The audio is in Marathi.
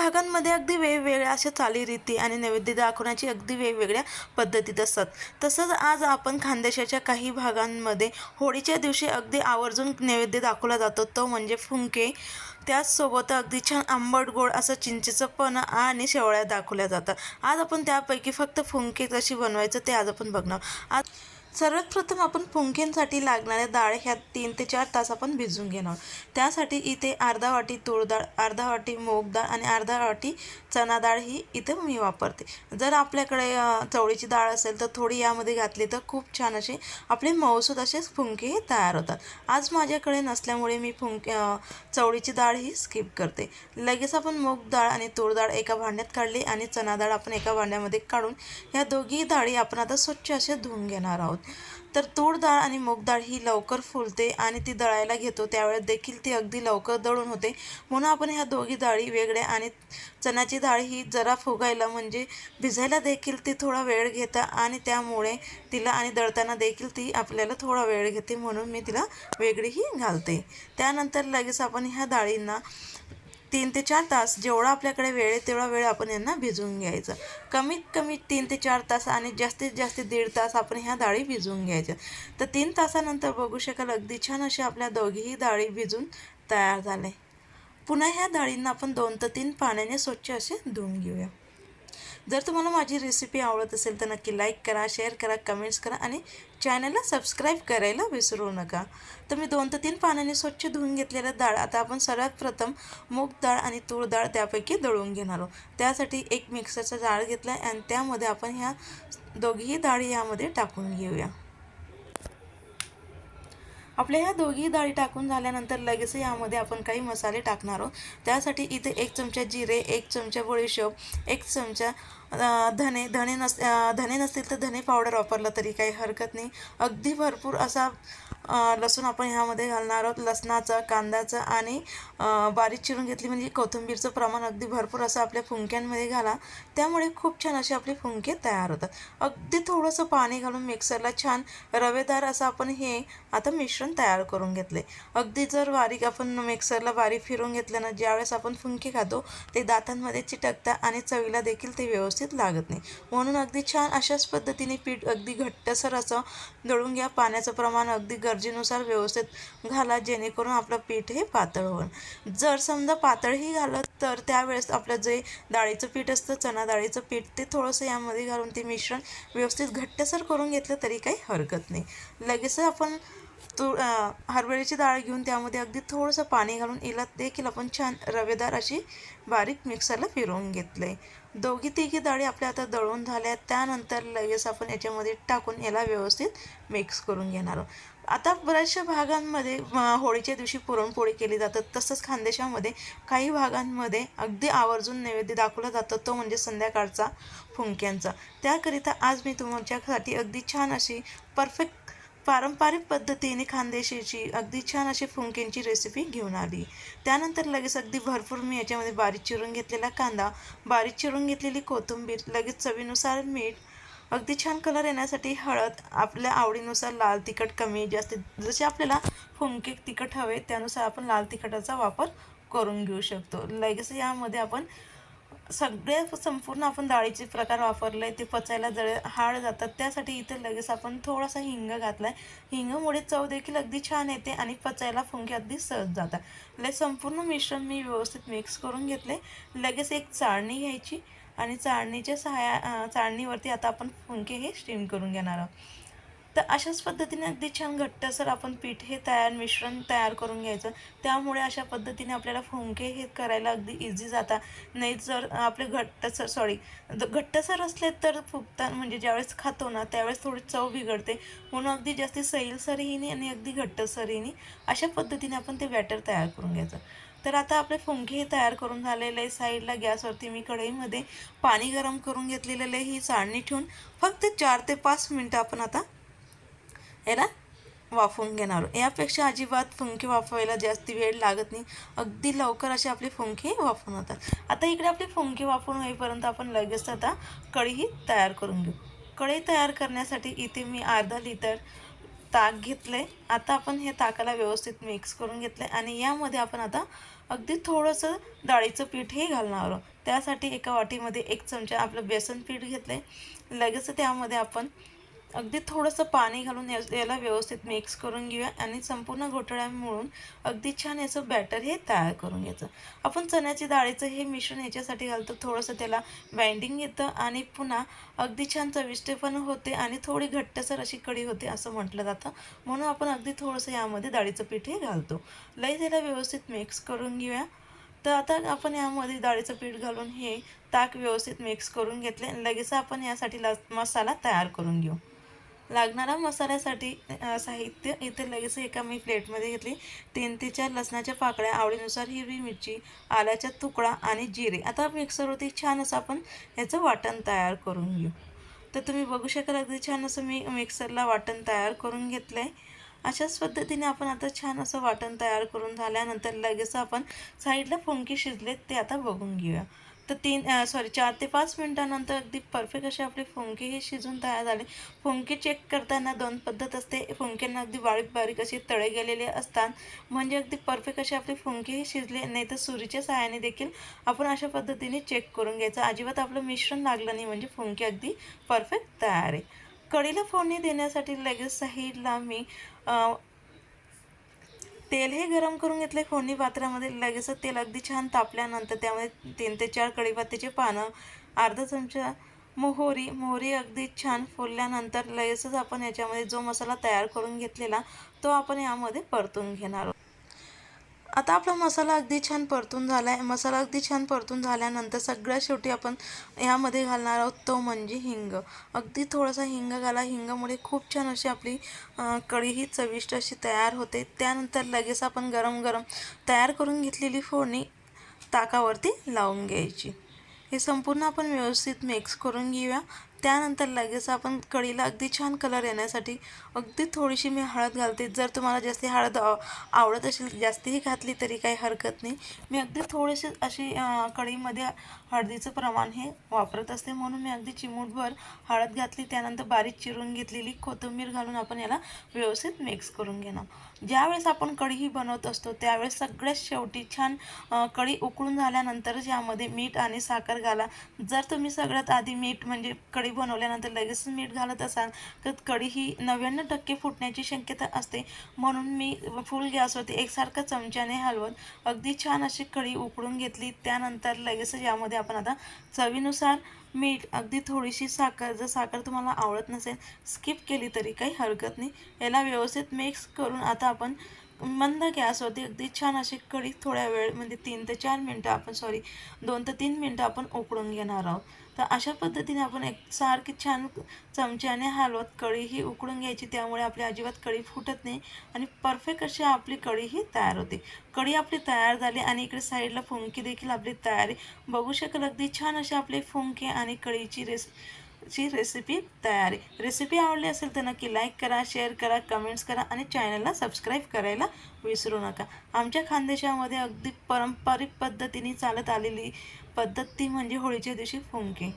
भागांमध्ये अगदी वेगवेगळ्या अशा चालीरीती आणि नैवेद्य दाखवण्याची अगदी वेगवेगळ्या पद्धतीत असतात. तसंच आज आपण खानदेशाच्या काही भागांमध्ये होळीच्या दिवशी अगदी आवर्जून नैवेद्य दाखवला जातो. तो म्हणजे फुंके. त्याचसोबत अगदी छान आंबट गोड असं चिंचेचं पण आणि शेवळ्या दाखवल्या जातात. आज आपण त्यापैकी फक्त फुंके कशी बनवायचं ते आज आपण बघणार आज सर्वात प्रथम आपण फुंकेंसाठी लागणाऱ्या डाळ ह्या तीन ते चार तास आपण भिजवून घेणार. त्यासाठी इथे अर्धा वाटी तूर डाळ अर्धा वाटी मूग डाळ आणि अर्धा वाटी चणा डाळ ही इथे मी वापरते. जर आपल्याकडे चवळीची डाळ असेल तर थोडी यामध्ये घातली तर खूप छान असे आपले मऊसूद असे फुंके तयार होतात. आज माझ्याकडे नसल्यामुळे मी फुंके चवळीची डाळ ही स्किप करते. लगेच आपण मूग डाळ आणि तूर डाळ एका भांड्यात काढली आणि चणा डाळ आपण एका भांड्यामध्ये काढून ह्या दोघी डाळी आपण आता स्वच्छ असे धुवून घेणार आहोत. तर तूर डाळ आणि मूग डाळ ही लवकर फुलते आणि ती दळायला घेतो. त्यावेळेस देखील ती अगदी लवकर दळून होते. म्हणून आपण ह्या दोघी डाळी वेगळ्या आणि चण्याची डाळ ही जरा फुगायला म्हणजे भिजायला देखील ती थोडा वेळ घेता आणि त्यामुळे तिला आणि दळताना देखील ती आपल्याला थोडा वेळ घेते म्हणून मी तिला वेगळीही घालते. त्यानंतर लगेच आपण ह्या डाळींना तीन ते चार तास जेवढा आपल्याकडे वेळ आहे तेवढा वेळ आपण यांना भिजवून घ्यायचं. कमीत कमी तीन ते चार तास आणि जास्तीत जास्त दीड तास आपण ह्या डाळी भिजवून घ्यायच्या. तर तीन तासानंतर बघू शकाल अगदी छान अशी आपल्या दोघीही डाळी भिजून तयार झाले. पुन्हा ह्या डाळींना आपण दोन ते तीन पाण्याने स्वच्छ असे धुवून घेऊया. जर तुम्हाला माझी रेसिपी आवडत असेल तर नक्की लाईक करा शेअर करा कमेंट्स करा आणि चॅनलला सबस्क्राईब करायला विसरू नका. तर मी दोन ते तीन पाण्याने स्वच्छ धुवून घेतलेल्या डाळ आता आपण सर्वात प्रथम मूग डाळ आणि तूर डाळ त्यापैकी दळून घेणार आहोत. त्यासाठी एक मिक्सरचा जाळ घेतला आहे आणि त्यामध्ये आपण ह्या दोघीही डाळी यामध्ये टाकून घेऊया. आपल्या ह्या दोघी डाळी टाकून झाल्यानंतर लगेच यामध्ये आपण काही मसाले टाकणार आहोत. त्यासाठी इथे एक चमचा जिरे एक चमचा बडीशोप एक चमचा धने धने नस धने नसतील तर धने पावडर वापरलं तरी काही हरकत नाही. अगदी भरपूर असा लसूण आपण ह्यामध्ये घालणार आहोत. लसणाचं कांद्याचं आणि बारीक चिरून घेतली म्हणजे कोथिंबीरचं प्रमाण अगदी भरपूर असं आपल्या फुंक्यांमध्ये घाला. त्यामुळे खूप छान असे आपले फुंके तयार होतात. अगदी थोडंसं पाणी घालून मिक्सरला छान रवेदार असं आपण हे आता मिश्रण तयार करून घेतले. अगदी जर बारीक आपण मिक्सरला बारीक फिरून घेतलं ना ज्यावेळेस आपण फुंके खातो ते दातांमध्ये चिटकतं आणि चवीला देखील ते व्यवस्थित लागत नाही. म्हणून अगदी छान अशाच पद्धतीने पीठ अगदी घट्टसर असं दळून घ्या. पाण्याचं प्रमाण अगदी गरजेनुसार व्यवस्थित घाला जेणेकरून आपलं पीठ हे पातळ होईल. जर समजा पातळही घालत तर त्यावेळेस आपलं जे डाळीचं पीठ असतं चणा डाळीचं पीठ ते थोडंसं यामध्ये घालून ते मिश्रण व्यवस्थित घट्टसर करून घेतलं तरी काही हरकत नाही. लगेच आपण तू हरभऱ्याची डाळ घेऊन त्यामध्ये अगदी थोडंसं पाणी घालून इला देखील आपण छान रवेदार अशी बारीक मिक्सरला फिरवून घेतलं आहे दोघी तिघी डाळी आपल्या आता दळून झाल्या त्यानंतर लगेच आपण याच्यामध्ये टाकून याला व्यवस्थित मिक्स करून घेणार आहोत. आता बऱ्याचशा भागांमध्ये होळीच्या दिवशी पुरणपोळी केली जातात. तसंच खानदेशामध्ये काही भागांमध्ये अगदी आवर्जून नैवेद्य दाखवला जातो. तो म्हणजे संध्याकाळचा फुंक्यांचा. त्याकरिता आज मी तुमच्यासाठी अगदी छान अशी परफेक्ट पारंपरिक पद्धतीने खानदेशीची अगदी छान अशी फुंकेंची रेसिपी घेऊन आली. त्यानंतर लगेच अगदी भरपूर मी याच्यामध्ये बारीक चिरून घेतलेला कांदा बारीक चिरून घेतलेली कोथिंबीर लगेच चवीनुसार मीठ अगदी छान कलर येण्यासाठी हळद आपल्या आवडीनुसार लाल तिखट कमी जास्त जसे आपल्याला फुंके तिखट हवे त्यानुसार आपण लाल तिखटाचा वापर करून घेऊ शकतो. लगेच यामध्ये आपण सगळे संपूर्ण आपण डाळीचे प्रकार वापरले ते पचायला जळ हाड जातात त्यासाठी इथे लगेच आपण थोडासा हिंग घातला आहे हिंगामुळे चव देखील अगदी छान येते आणि पचायला फुंके अगदी सहज जातात. लय संपूर्ण मिश्रण मी व्यवस्थित मिक्स करून घेतले. लगेच एक चाळणी घ्यायची. आणि चाळणीच्या सहाय्या चाळणीवरती आता आपण फुंके हे स्टीम करून घेणार आहोत. तर अशाच पद्धतीने अगदी छान घट्टसर आपण पीठ हे तयार मिश्रण तयार करून घ्यायचं. त्यामुळे अशा पद्धतीने आपल्याला फुंके हे करायला अगदी इझी जातात नाही जर आपले घट्टसर सॉरी घट्टसर असले तर फुगता म्हणजे ज्यावेळेस खातो ना त्यावेळेस थोडी चव बिघडते. म्हणून अगदी जास्त सैलसरहीने आणि अगदी घट्टसरहीने अशा पद्धतीने आपण ते बॅटर तयार करून घ्यायचं. तर आता आपले फुंके हे तयार करून झालेले आहे साईडला गॅसवरती मी कढईमध्ये पाणी गरम करून घेतलेलं आहे ही चाळणी ठेवून फक्त चार ते पाच मिनटं आपण आता याला वाफवून घेणार यापेक्षा अजिबात फुंके वाफवायला जास्त वेळ लागत नाही. अगदी लवकर असे आपले फुंके वाफवून होतात. आता इकडे आपले फुंके वाफवून होईपर्यंत आपण लगेच आता कढीही तयार करून घेऊ. कढई तयार करण्यासाठी इथे मी अर्धा लिटर ताक घेतले. आता आपण हे ताकाला व्यवस्थित मिक्स करून घेतले आणि यामध्ये आपण आता अगदी थोडंसं डाळीचं पीठही घालणार आहोत. त्यासाठी एका वाटीमध्ये एक चमचा आपलं बेसन पीठ घेतले. लगेच त्यामध्ये आपण अगदी थोडंसं पाणी घालून याला व्यवस्थित मिक्स करून घेऊया आणि संपूर्ण घोटाळ्या मिळून अगदी छान याचं बॅटर हे तयार करून घ्यायचं. आपण चण्याची डाळीचं हे मिश्रण याच्यासाठी घालतो. थोडंसं त्याला बाइंडिंग येतं आणि पुन्हा अगदी छान चविष्ट पण होते आणि थोडी घट्टसर अशी कढी होते असं म्हटलं जातं. म्हणून आपण अगदी थोडंसं यामध्ये डाळीचं पीठही घालतो. लई त्याला व्यवस्थित मिक्स करून घेऊया. तर आता आपण यामध्ये डाळीचं पीठ घालून हे ताक व्यवस्थित मिक्स करून घेतले आणि लगेच आपण यासाठी ला मसाला तयार करून घेऊ. लागणारा मसाल्यासाठी साहित्य इथे लगेच एका मी प्लेटमध्ये घेतली. तीन ते चार लसणाच्या पाकळ्या आवडीनुसार हिरवी मिरची आल्याचा तुकडा आणि जिरे. आता मिक्सरवरती छान असं आपण ह्याचं वाटण तयार करून घेऊ. तर तुम्ही बघू शकाल अगदी छान असं मी मिक्सरला वाटण तयार करून घेतलं आहे अशाच पद्धतीने आपण आता छान असं वाटण तयार करून झाल्यानंतर लगेच आपण साईडला फुंकी शिजलेत ते आता बघून घेऊया. तर तीन सॉरी चार ते पाच मिनटानंतर अगदी परफेक्ट असे आपले फुंके हे शिजून तयार झाले. फुंके चेक करताना दोन पद्धत असते. फुंक्यांना अगदी बारीक बारीक असे तळे गेलेले असतात. म्हणजे अगदी परफेक्ट असे आपले फुंके हे शिजले नाही तर सुरीच्या सहाय्याने देखील आपण अशा पद्धतीने चेक करून घ्यायचं. अजिबात आपलं मिश्रण लागलं नाही म्हणजे फुंके अगदी परफेक्ट तयार आहे. कढीला फोडणी देण्यासाठी लगेच साईडला मी तेल हे गरम करून घेतले फोडणी पात्रामध्ये. लगेच तेल अगदी छान तापल्यानंतर त्यामध्ये तीन ते चार कढीपत्त्याचे पानं अर्धा चमचा मोहरी मोहरी अगदी छान फुलल्यानंतर लगेचच आपण याच्यामध्ये जो मसाला तयार करून घेतलेला तो आपण यामध्ये परतून घेणार आहोत. आता आपला मसाला अगदी छान परतून झाला आहे मसाला अगदी छान परतून झाल्यानंतर सगळ्यात शेवटी आपण ह्यामध्ये घालणार आहोत तो म्हणजे हिंग. अगदी थोडासा हिंग घाला. हिंगामुळे खूप छान अशी आपली कढी ही चविष्ट अशी तयार होते. त्यानंतर लगेच आपण गरम गरम तयार करून घेतलेली फोडणी ताकावरती लावून घ्यायची. हे संपूर्ण आपण व्यवस्थित मिक्स करून घेऊया. त्यानंतर लगेच आपण कढीला अगदी छान कलर येण्यासाठी अगदी थोडीशी मी हळद घालते. जर तुम्हाला जास्ती हळद आवडत असेल जास्तीही घातली तरी काही हरकत नाही. मी अगदी थोडीशी अशी कढीमध्ये हळदीचं प्रमाण हे वापरत असते. म्हणून मी अगदी चिमूटभर हळद घातली. त्यानंतर बारीक चिरून घेतलेली कोथिंबीर घालून आपण याला व्यवस्थित मिक्स करून घेणार. ज्यावेळेस आपण कढी ही बनवत असतो त्यावेळेस सगळ्यात शेवटी छान कढी उकळून झाल्यानंतरच यामध्ये मीठ आणि साखर घाला. जर तुम्ही सगळ्यात आधी मीठ म्हणजे कढी बनवल्यानंतर लगेच मीठ घालत असाल तर कढी ही नव्याण्णव टक्के फुटण्याची शक्यता असते. म्हणून मी फुल गॅसवरती एकसारखं चमच्याने हलवत अगदी छान अशी कढी उकळून घेतली. त्यानंतर लगेच यामध्ये आपण आता चवीनुसार मीठ अगदी थोडीशी साखर जर साखर तुम्हाला आवडत नसेल स्किप केली तरी काही हरकत नाही. याला व्यवस्थित मिक्स करून आता आपण मंद गॅसवरती अगदी छान अशी कढी थोड्या वेळ म्हणजे तीन ते चार मिनटं आपण सॉरी दोन ते तीन मिनटं आपण उकळून घेणार आहोत. तर अशा पद्धतीने आपण एक सारखी छान चमच्याने हलवत कढी ही उकळून घ्यायची. त्यामुळे आपली अजिबात कढी फुटत नाही आणि परफेक्ट अशी आपली कढी ही तयार होते. कढी आपली तयार झाली आणि इकडे साईडला फुंकी देखील आपली तयारी. बघू शकेल अगदी छान असे आपले फुंके आणि कढीची रेस ची रेसिपी तयार. आहे रेसिपी आवडली असेल तर नक्की लाईक करा शेअर करा कमेंट्स करा आणि चॅनलला सबस्क्राईब करायला विसरू नका. आमच्या खानदेशामध्ये अगदी पारंपरिक पद्धतीने चालत आलेली पद्धत ती म्हणजे होळीच्या दिवशी फुंके.